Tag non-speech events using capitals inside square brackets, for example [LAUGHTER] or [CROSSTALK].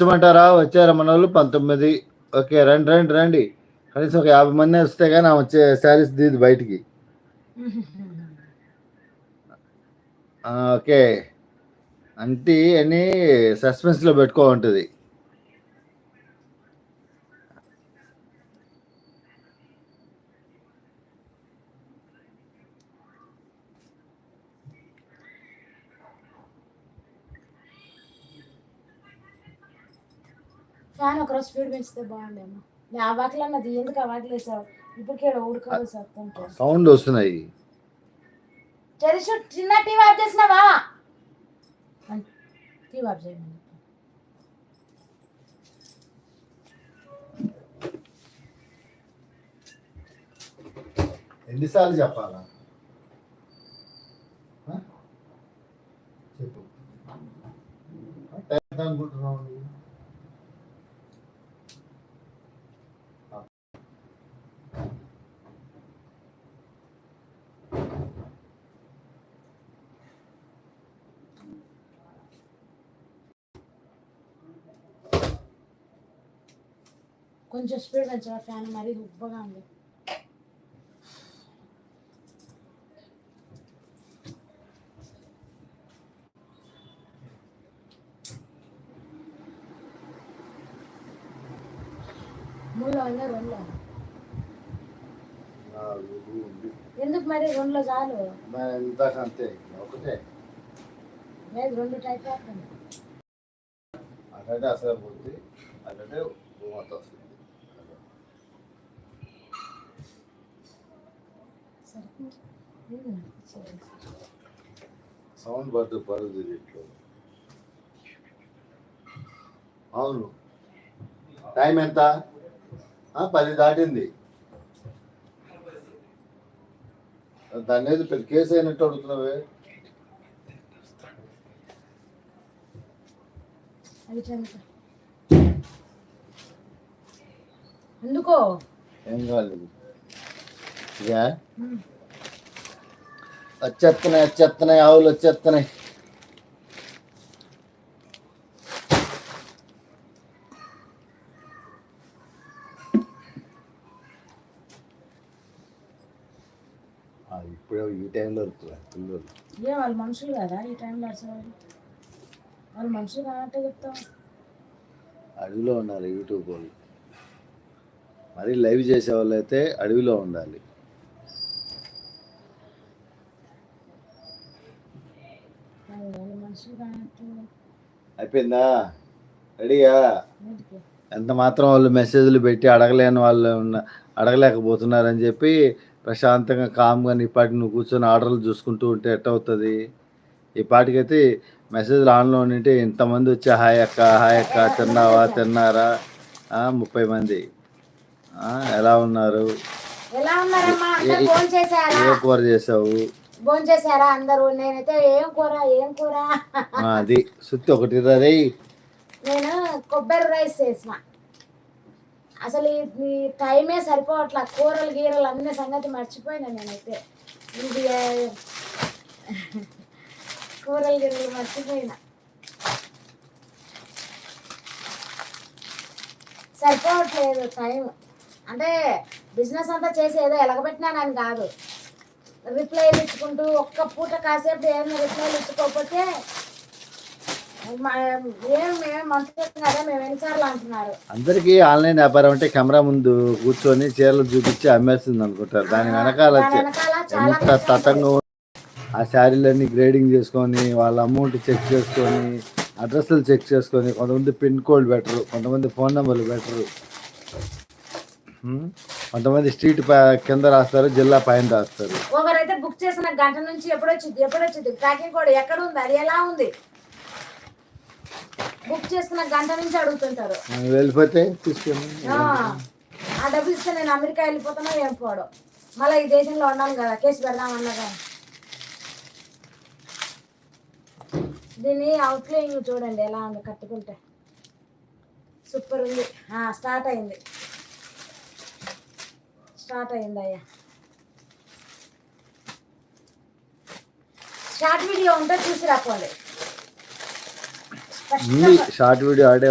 వచ్చమంటారా వచ్చారా మన వాళ్ళు? పంతొమ్మిది. ఓకే రండి రండి రండి. కనీసం ఒక యాభై మంది వస్తే కానీ వచ్చే శారీస్ దీది బయటికి. [LAUGHS] ఓకే. అంటే అని సస్పెన్స్లో పెట్టుకో ఉంటుంది ఫ్యాన్ ఒకరోజు స్పీడ్ పెంచితే బాగుండేమో. నేను ఆ వాకిలు అన్నది ఎందుకు ఆ వాకిలు వేసావు? ఇప్పటికే ఉడకపోయి సత్తుంటే సౌండ్ వస్తున్నాయి. చరిషు చిన్న టీవీ ఆఫ్ చేసినావా? టీవీ ఆఫ్ చేయమని ఎన్నిసార్లు చెప్పాలా? చెప్పు. అనుకుంటున్నావు? కొంచెం స్పీడ్ పెంచవా ఫ్యాన్ మరీ ఉబ్బగా ఉంది. మూడులో అయినా రెండులో. ఎందుకు మరి రెండులో చాలు? అంతే ఒకటే. లేదు రెండు టైప్ అటంటే అసలు అటంటే భూమత వస్తుంది. సౌండ్ పరుదు దీంట్లో అవును. టైం ఎంత? ఆ, పది దాటింది. దాని ఏది పెద్ద కేసు అయినట్టు అడుగుతున్నావే. ఎందుకో? ఏం కావాలి ఇక. ఉమ్. వచ్చేస్తున్నాయి వచ్చేస్తున్నాయి ఆవులు వచ్చేస్తున్నాయి. ఆ, ఇప్పుడే ఈ టైంలో పిల్లలు ఏ వాళ్ళు మనుషులు కదా ఈ టైంలో అసలు? వాళ్ళు మనుషులు కానట్టే చెప్తాం. అడవిలో ఉండాలి యూట్యూబ్ వాళ్ళు. మరీ లైవ్ చేసే వాళ్ళు అయితే అడవిలో ఉండాలి వాళ్ళు వాళ్ళు మనుషులు కానట్టు అయిపోయిందా? రెడీయా? ఎందుకు ఎంత మాత్రం వాళ్ళు మెసేజ్లు పెట్టి అడగలేని వాళ్ళు ఉన్న అడగలేకపోతున్నారని చెప్పి ప్రశాంతంగా కామ్గా నీ పాటి నువ్వు కూర్చొని ఆర్డర్లు చూసుకుంటూ ఉంటే ఎట్ట అవుతుంది ఈ పాటికైతే మెసేజ్లు ఆన్లో ఉంటే ఇంతమంది వచ్చి హాయ్ అక్క హాయ్ అక్క తిన్నావా తిన్నారా? ముప్పై మంది. ఎలా ఉన్నారు? ఏ కూర చేసావు? ఫోన్ చేశారా అందరూ? నేనైతే ఏం కూర ఏం కూర? అది సుత్తి ఒకటి రే నేను కొబ్బరి రైస్ చేసిన. అసలు ఈ- టైమే సరిపోవట్లా. కూరలు గీరలు అన్ని సంగతి మర్చిపోయినా నేనైతే. ఇది కూరలు గీరలు మర్చిపోయినా. సరిపోవట్లేదు టైం అంటే బిజినెస్ అంతా చేసి ఏదో ఎలగబెట్టినానని కాదు. రిప్లైలు ఇచ్చుకుంటూ ఒక్క పూట కాసేపు ఏమైనా రిప్లైలు ఇచ్చుకోకపోతే అందరికీ ఆన్లైన్ వ్యాపారం అంటే కెమెరా ముందు కూర్చొని చీరలు చూపించి అమ్మేస్తుంది అనుకుంటారు దాని వెనకాల ఎంత తతంగా. ఆ శారీలన్నీ గ్రేడింగ్ చేసుకొని వాళ్ళ అమౌంట్ చెక్ చేసుకొని అడ్రస్లు చెక్ చేసుకొని కొంతమంది పిన్ కోడ్ పెట్టరు కొంతమంది ఫోన్ నెంబర్లు హ్మ్? కొంతమంది స్ట్రీట్ పై- కింద రాస్తారు జిల్లా పైన రాస్తారు. ఒకరైతే బుక్ చేసిన గంట నుంచి ఎప్పుడు వచ్చింది ఎప్పుడు వచ్చింది ట్రాకింగ్ కోడ్ ఎక్కడ ఉంది అది ఎలా ఉంది? బుక్ చేసుకున్న గంట నుంచి అడుగుతుంటారు. వెళ్ళిపోతే తీసుకొని ఆ, డబ్బులు ఇస్తే నేను అమెరికా వెళ్ళిపోతానో ఏం పోవడం మళ్ళీ ఈ దేశంలో ఉన్నాను కదా కేసు పెడదామన్నా కానీ దీన్ని. అవుట్లైన్ చూడండి ఎలా ఉంది? కట్టుకుంటే. సూపర్ ఉంది. స్టార్ట్ అయింది. స్టార్ట్ అయింది అయ్యా. షార్ట్ వీడియో ఉంటే చూసి ఉంది షార్ట్ వీడియో ఆడే